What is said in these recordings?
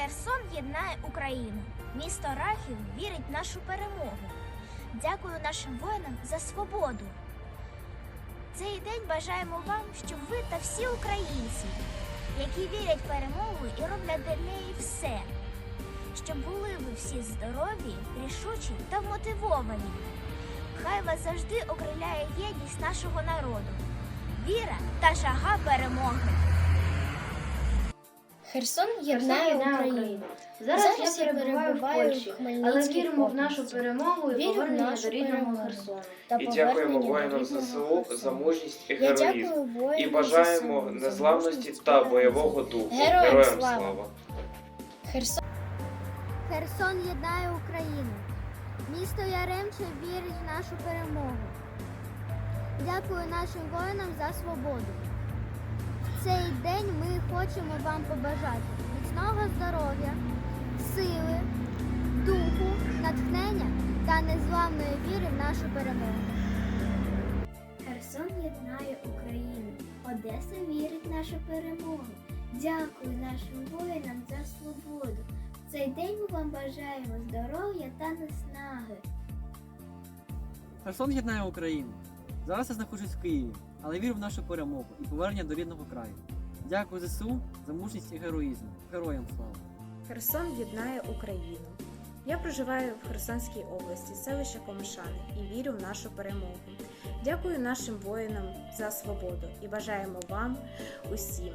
Херсон єднає Україну. Місто Рахів вірить в нашу перемогу. Дякую нашим воїнам за свободу. Цей день бажаємо вам, щоб ви та всі українці, які вірять в перемогу і роблять для неї все, щоб були ви всі здорові, рішучі та вмотивовані. Хай вас завжди окриляє єдність нашого народу, віра та жага перемоги. Херсон єднає Україну. Зараз, Зараз я перебуваю в Польщі, але віримо в нашу перемогу і Вірю в повернення нашу до рідного перемогу. Херсону. І дякуємо воїнам ЗСУ за мужність і героїзм. І бажаємо незламності та бойового духу. Героям Героям слава! слава! Херсон Херсон єднає Україну. Місто Яремче вірить в нашу перемогу. Дякую нашим воїнам за свободу. Цей день ми хочемо вам побажати міцного здоров'я, сили, духу, натхнення та незламної віри в нашу перемогу. Херсон єднає Україну. Одеса вірить в нашу перемогу. Дякую нашим воїнам за свободу. В цей день ми вам бажаємо здоров'я та наснаги. Херсон єднає Україну. Зараз я знаходжусь в Києві, але вірю в нашу перемогу і повернення до рідного краю. Дякую ЗСУ за мужність і героїзм. Героям слава! Херсон єднає Україну. Я проживаю в Херсонській області, селище Комишани, і вірю в нашу перемогу. Дякую нашим воїнам за свободу і бажаємо вам усім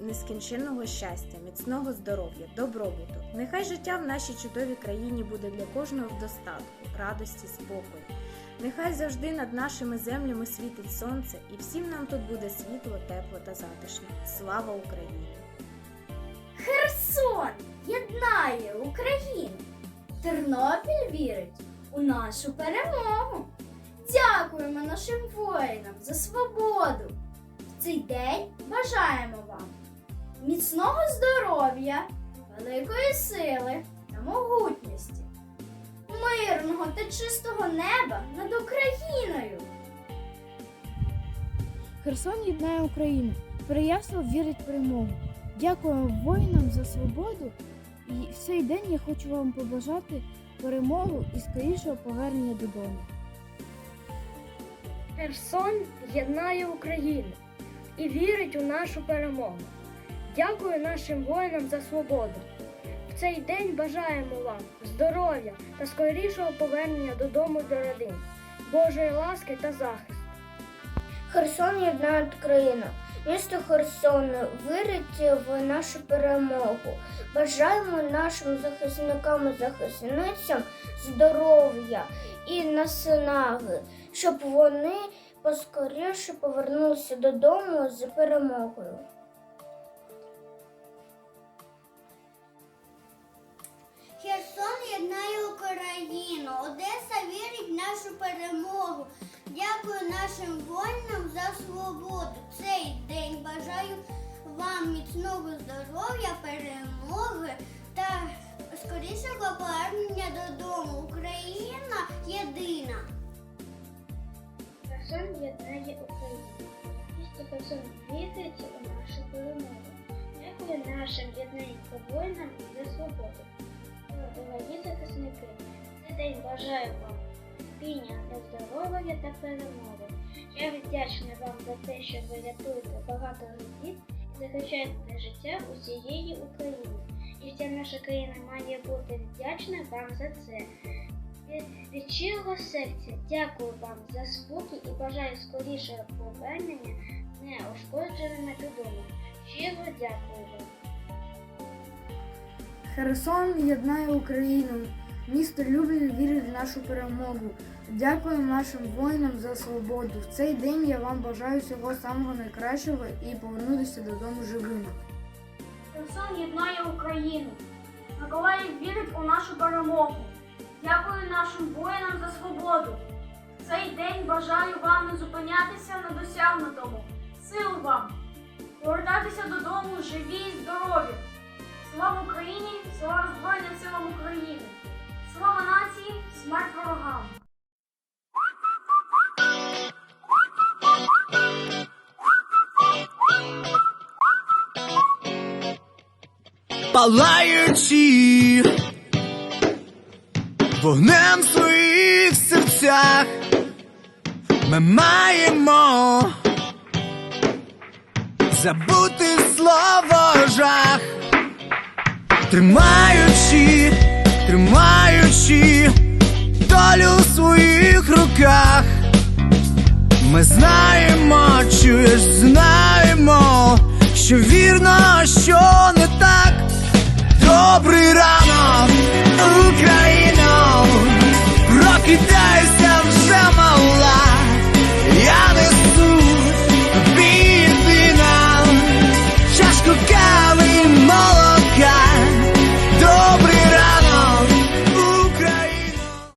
нескінченного щастя, міцного здоров'я, добробуту. Нехай життя в нашій чудовій країні буде для кожного в достатку, радості, спокою. Нехай завжди над нашими землями світить сонце, і всім нам тут буде світло, тепло та затишно. Слава Україні! Херсон єднає Україну. Тернопіль вірить у нашу перемогу. Дякуємо нашим воїнам за свободу. В цей день бажаємо вам міцного здоров'я, великої сили та могутності, мирного та чистого неба над Україною. Херсон єднає Україну. Переяслав вірить в перемогу. Дякуємо воїнам за свободу. І в цей день я хочу вам побажати перемогу і скорішого повернення додому. Херсон єднає Україну і вірить у нашу перемогу. Дякую нашим воїнам за свободу. Цей день бажаємо вам здоров'я та скорішого повернення додому до родин, Божої ласки та захисту. Херсон єднає Україну. Місто Херсон вірить в нашу перемогу. Бажаємо нашим захисникам і захисницям здоров'я і наснаги, щоб вони поскоріше повернулися додому з перемогою. Єднає Україну. Одеса вірить в нашу перемогу. Дякую нашим воїнам за свободу. Цей день бажаю вам міцного здоров'я, перемоги та скорішого повернення додому. Україна єдина. Херсон єднає Україну. Дякую нашим єдненьким воїнам за свободу. Дорогі захисники, цей день бажаю вам спіння здоров'я та перемоги. Я вдячна вам за те, що ви рятуєте багато життів і захищаєте життя усієї України. І вся наша країна має бути вдячна вам за це. Від щирого серця дякую вам за спокій і бажаю скорішого повернення неушкодженими додому. Щиро дякую вам. Херсон єднає Україну. Місто Любів вірить в нашу перемогу. Дякуємо нашим воїнам за свободу. В цей день я вам бажаю всього самого найкращого і повернутися додому живими. Херсон єднає Україну. Миколаїв вірить у нашу перемогу. Дякую нашим воїнам за свободу. В цей день бажаю вам не зупинятися на досягнутому. Сил вам! Повертатися додому живі Слава нації! Смерть ворогам! палаючи вогнем в своїх серцях, ми маємо забути слово жах, тримаючи, Ми знаємо, чуєш, знаємо, що вірно, що не так. Добрий ранок, Україно, прокидайся.